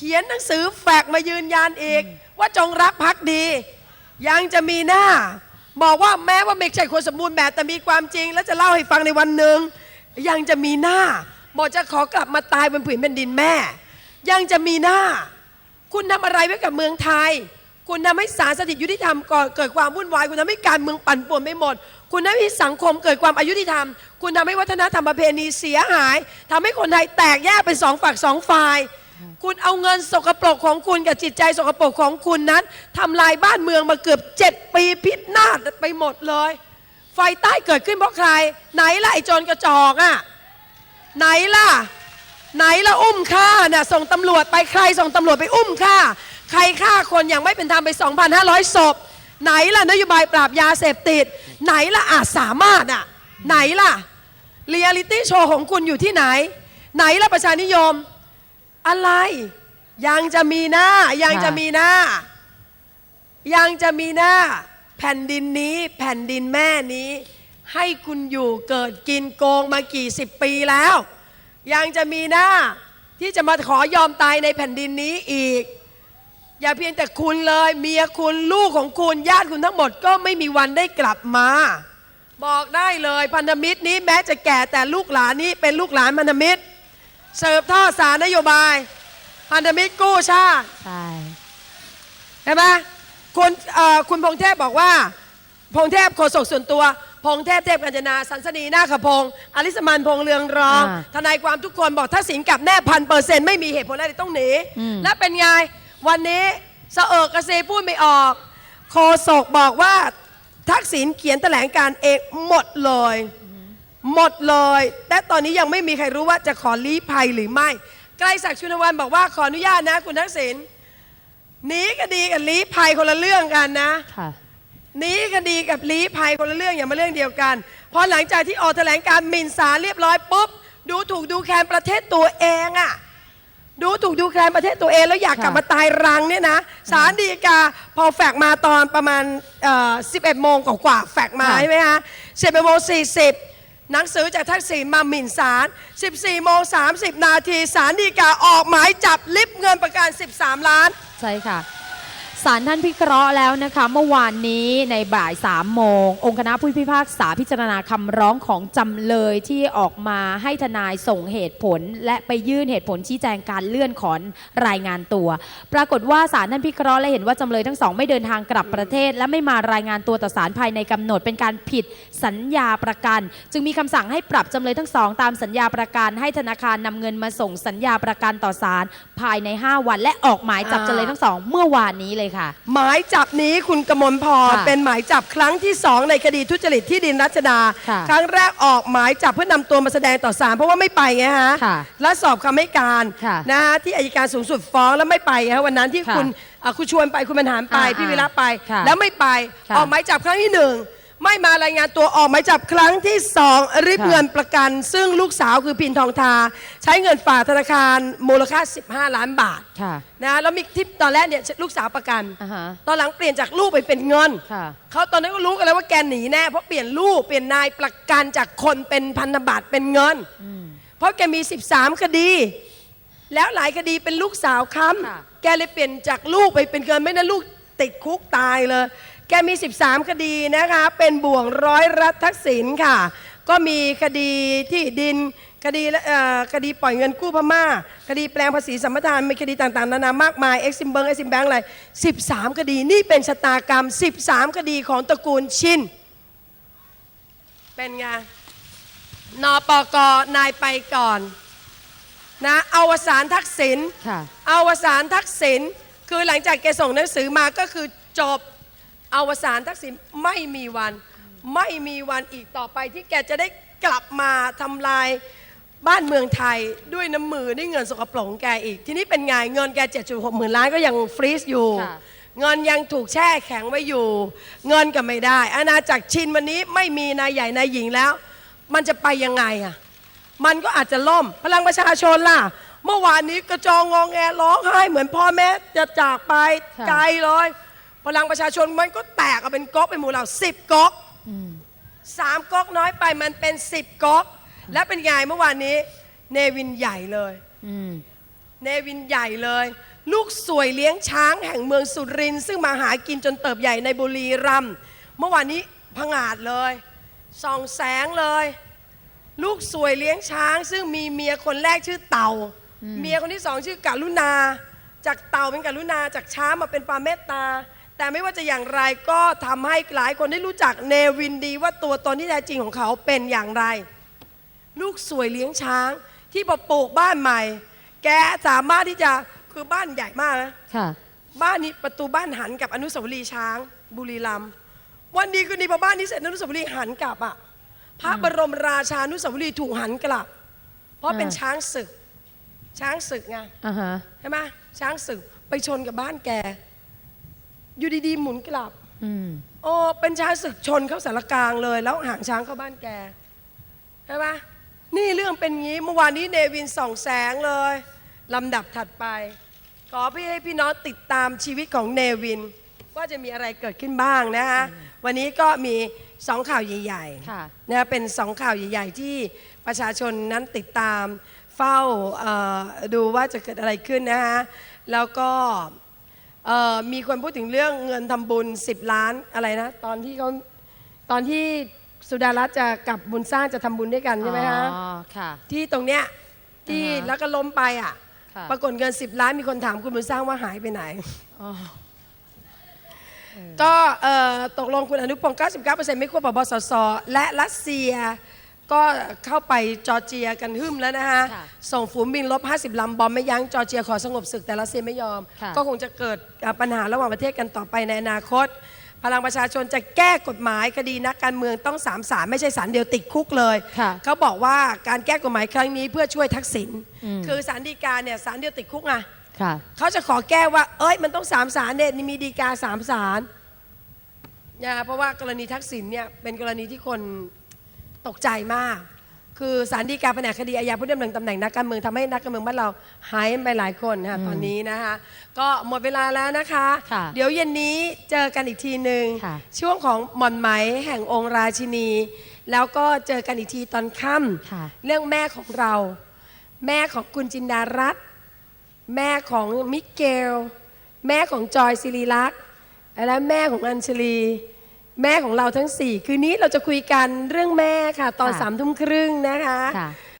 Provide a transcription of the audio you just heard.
เขียนหนังสือแฟกซ์มายืนยันอีก ว่าจงรักภักดี ยังจะมีหน้า บอกว่าแม้ว่าไม่ใช่คนสมบูรณ์แบบแต่มีความจริง แล้วจะเล่าให้ฟังในวันหนึ่งยังจะมีหน้า บอกจะขอกลับมาตายบนผืนแผ่นดินแม่ ยังจะมีหน้า คุณทำอะไรไว้กับเมืองไทย คุณทำให้ศาลสถิตยุติธรรมก่อเกิดความวุ่นวาย คุณทำให้การเมืองปั่นป่วนไปหมด คุณทำให้สังคมเกิดความอายุติธรรม คุณทำให้วัฒนธรรมประเพณีเสียหายทำให้คนไทยแตกแยกเป็นสองฝักสองฝ่าย คุณเอาเงินสกปรกของคุณกับจิตใจสกปรกของคุณนั้นทำลายบ้านเมืองมาเกือบเจ็ดปีพิษนาศไปหมดเลย ไฟใต้เกิดขึ้นเพราะใคร ไหนล่ะไอ้โจรกระจอกอะไหนล่ะ ไหนล่ะอุ้มฆ่าน่ะส่งตำรวจไปใครส่งตำรวจไปอุ้มฆ่า ใครฆ่าคนอย่างไม่เป็นธรรมไป 2,500ศพไหนล่ะนโยบายปราบยาเสพติด ไหนล่ะอาจสามารถอะไหนล่ะเรียลิตี้โชว์ของคุณอยู่ที่ไหน ไหนล่ะประชานิยม อะไร ยังจะมีหน้า ยังจะมีหน้า ยังจะมีหน้า แผ่นดินนี้แผ่นดินแม่นี้ ให้คุณอยู่เกิดกินโกงมากี่สิบปีแล้ว ยังจะมีหน้า ที่จะมาขอยอมตายในแผ่นดินนี้อีก อย่าเพียงแต่คุณเลยเมียคุณลูกของคุณญาติคุณทั้งหมดก็ไม่มีวันได้กลับมา บอกได้เลยพันธมิตรนี้แม้จะแก่แต่ลูกหลานนี้เป็นลูกหลานพันธมิตร เสิร์ฟท่อสารนโยบาย พันธมิตรกู้ชาติใช่ ใช่ไหมคุณเอ่อคุณพงเทพบอกว่า พงเทพโฆษกส่วนตัว พงเทพเทพกัญจนา สันสนีนาคพงศ์อลิสมันพงษ์เรืองรอง อ่าทนายความทุกคนบอกถ้าสินกลับแน่พันเปอร์เซ็นต์ไม่มีเหตุผลอะไรต้องหนี อืม และเป็นไง วันนี้สะเอิกกระเซพูดไม่ออก โฆษกบอกว่าทักษิณเขียนแถลงการเองหมดเลย หมดเลย แต่ตอนนี้ยังไม่มีใครรู้ว่าจะขอลี้ภัยหรือไม่ไกลศักดิ์ชุนวันบอกว่าขออนุญาตนะ คุณทักษิณหนีคดีกับลี้ภัยคนละเรื่องกันนะค่ะหนีคดีกับลี้ภัยคนละเรื่องอย่ามาเรื่องเดียวกัน พอหลังจากที่ออกแถลงการหมิ่นศาลเรียบร้อยปุ๊บดูถูกดูแคลนประเทศตัวเองอะดูถูกดูแคลนประเทศตัวเองแล้วอยากกลับค่ะมาตายรังเนี่ยนะศาลฎีกาพอแฟกมาตอนประมาณเอ่อ11 โมงกว่าๆแฟกมาใช่ไหมฮะ11โมง40 หนังสือจากทักษิณมาหมิ่นศาล 14โมง30 นาทีศาลฎีกาออกหมายจับลิบเงินประกัน 13 ล้าน ใช่ค่ะ ศาลท่านพิเคราะห์แล้วนะคะ เมื่อวานนี้ในบ่าย3ามโมง องค์คณะผู้พิพากษาพิจารณาคำร้องของจำเลยที่ออกมาให้ทนายส่งเหตุผล และไปยื่นเหตุผลชี้แจงการเลื่อนขอนรายงานตัว ปรากฏว่าศาลท่านพิเคราะห์และเห็นว่าจำเลยทั้งสองไม่เดินทางกลับประเทศ และไม่มารายงานตัวต่อศาลภายในกำหนดเป็นการผิดสัญญาประกัน จึงมีคำสั่งให้ปรับจำเลยทั้งสองตามสัญญาประกัน ให้ธนาคารนำเงินมาส่งสัญญาประกันต่อศาลภายใน 5 วัน และออกหมายจับจำเลยทั้งสองเมื่อวานนี้เลยค่ะ หมายจับนี้คุณกมลพรค่ะเป็นหมายจับครั้งที่สองในคดีทุจริตที่ดินรัชดา ค่ะครั้งแรกออกหมายจับเพื่อนำตัวมาแสดงต่อศาลเพราะว่าไม่ไปไงฮะค่ะและสอบคำให้การค่ะนะฮะที่อายการสูงสุดฟ้องแล้วไม่ไปไงฮะวันนั้นที่ค่ะคุณอะคุณชวนไปคุณบรรหารไปอ่าพี่วิระไป ค่ะแล้วไม่ไปค่ะ ออกหมายจับครั้งที่หนึ่ง ไม่มารายงานตัวออกหมายจับครั้งที่สองริบค่ะเงินประกัน ซึ่งลูกสาวคือพินทองทา ใช้เงินฝากธนาคารมูลค่า 15 ล้านบาทค่ะ นะแล้วมีที่ตอนแรกเนี่ยลูกสาวประกัน อ่าฮะตอนหลังเปลี่ยนจากลูกไปเป็นเงินค่ะ เขาตอนนั้นก็รู้กันแล้วว่าแกหนีแน่เพราะเปลี่ยนลูกเปลี่ยนนายประกันจากคนเป็นพันธบัตรเป็นเงินอืมเพราะแกมี 13 คดี แล้วหลายคดีเป็นลูกสาวค้ค่ะำแกเลยเปลี่ยนจากลูกไปเป็นเงินไม่นั้นลูกติดคุกตายเลย แกมี 13 คดีนะคะ เป็นบ่วงร้อยรัฐทักษิณค่ะ ก็มีคดีที่ดินคดีเอ่อคดีปล่อยเงินกู้พม่า คดีแปลงภาษีสัมปทานมีคดีต่างๆนานามากมายเอ็กซิมเบิงเอ็กซิมแบงอะไร 13 คดีนี่เป็นชะตากรรม 13 คดีของตระกูลชินเป็นไงนปกนายไปก่อนนะอวสานทักษิณค่ะอวสานทักษิณคือหลังจากแกส่งหนังสือมาก็คือจบ อวสานทักษิณไม่มีวันไม่มีวันอีกต่อไปที่แกจะได้กลับมาทำลายบ้านเมืองไทยด้วยน้ำมือด้วยเงินสกปรกของแกอีก ทีนี้เป็นไงเงินแก 7.6หมื่นล้านก็ยังฟรีซอยู่ ค่ะ เงินยังถูกแช่แข็งไว้อยู่ เงินก็ไม่ได้ อาณาจักรชินวันนี้ไม่มีนายใหญ่นายหญิงแล้ว มันจะไปยังไงอะมันก็อาจจะล่ม พลังประชาชนล่ะ เมื่อวานนี้กระจองงองแงร้องไห้เหมือนพ่อแม่จะจากไปค่ะไกลเลย พลังประชาชนมันก็แตกออกเป็นก๊อกเป็นหมู่เราสิบก๊อกอืมสามก๊อกน้อยไปมันเป็นสิบก๊อก และเป็นไงเมื่อวานนี้ เนวินใหญ่เลยอืมเนวินใหญ่เลย ลูกสวยเลี้ยงช้างแห่งเมืองสุรินทร์ซึ่งมาหากินจนเติบใหญ่ในบุรีรัมย์เมื่อวานนี้พงาดเลยส่องแสงเลย ลูกสวยเลี้ยงช้าง ซึ่งมีเมียคนแรกชื่อเต่า เมียคนที่สองชื่อกาลุณาจากเต่าเป็นกาลุณาจากช้างมาเป็นปลาเมตตา แต่ไม่ว่าจะอย่างไรก็ทำให้หลายคนได้รู้จักเนวินดีว่าตัวตนที่แท้จริงของเขาเป็นอย่างไร ลูกสวยเลี้ยงช้าง ที่พอปลูกบ้านใหม่ แกสามารถที่จะคือบ้านใหญ่มากนะค่ะ บ้านนี้ประตูบ้านหันกับอนุสาวรีย์ช้าง บุรีรัมย์วันดีคืนดีพอบ้านนี้เสร็จอนุสาวรีย์หันกลับอะพระบรมราชานุสาวรีย์ถูกหันกลับ เพราะเป็นอ่าช้างศึก ช้างศึกไงอ่าฮะ ใช่ไหมช้างศึกไปชนกับบ้านแก อยู่ดีๆ หมุนกลับอืมโอ้เป็นช้างศึกชนเข้าสารกลางเลย แล้วหางช้างเข้าบ้านแกใช่ไหมนี่เรื่องเป็นงี้เมื่อวานนี้เนวินส่องแสงเลยลำดับถัดไป ขอพี่ให้พี่น้องติดตามชีวิตของเนวิน ว่าจะมีอะไรเกิดขึ้นบ้างนะฮะวันนี้ก็มีสองข่าวใหญ่ค่ะๆนะเป็นสองข่าวใหญ่ ๆ ที่ประชาชนนั้นติดตามเฝ้าเอ่อดูว่าจะเกิดอะไรขึ้นนะฮะแล้วก็ เอ่อมีคนพูดถึงเรื่องเงินทำบุญ 10 ล้านอะไรนะ ตอนที่เขาตอนที่สุดารัตน์จะกลับบุญสร้างจะทำบุญด้วยกันใช่ไหมฮะอ๋อค่ะ ที่ตรงเนี้ยที่อ่าฮะแล้วก็ล้มไปอะ ค่ะ ปรากฏเงิน 10 ล้านมีคนถามคุณบุญสร้างว่าหายไปไหน อ๋อ ก็เอ่อตกลงคุณอนุพงศ์99%ไม่ควบปปสส และรัสเซีย ก็เข้าไปจอร์เจียกันหึ่มแล้วนะฮะค่ะส่งฝูงบินลบ 50 ลำบอมไม่ยั้งจอร์เจียขอสงบศึกแต่รัสเซียไม่ยอม ค่ะ ก็คงจะเกิดเอ่อปัญหาระหว่างประเทศกันต่อไปในอนาคต พลังประชาชนจะแก้กฎหมายคดีนักการเมืองต้องสามสารไม่ใช่สารเดียวติดคุกเลย ค่ะ เขาบอกว่าการแก้กฎหมายครั้งนี้เพื่อช่วยทักษิณอืมคือสารดีกาเนี่ยสารเดียวติดคุกไง ค่ะ เขาจะขอแก้ว่า เอ้ย มันต้องสามสารเนี่ยมีดีกาสามสารนะเพราะว่ากรณีทักษิณเนี่ยเป็นกรณีที่คน ตกใจมาก คือสารดีกาแผนกคดีอาญาผู้ดำรงตำแหน่งนักการเมืองทำให้นักการเมืองบ้านเราหายไปหลายคนนะคะตอนนี้นะคะ ก็หมดเวลาแล้วนะคะ ค่ะเดี๋ยวเย็นนี้เจอกันอีกทีหนึ่งค่ะ ช่วงของหม่อนไหมแห่งองค์ราชินี แล้วก็เจอกันอีกทีตอนค่ำ ค่ะ เรื่องแม่ของเรา แม่ของคุณจินดารัตน์แม่ของมิเกล แม่ของจอยศิริลักษณ์และแม่ของอัญชลี แม่ของเราทั้งสี่คืนนี้เราจะคุยกันเรื่องแม่ค่ะ ตอนค่ะ สามทุ่มครึ่งนะคะ ค่ะ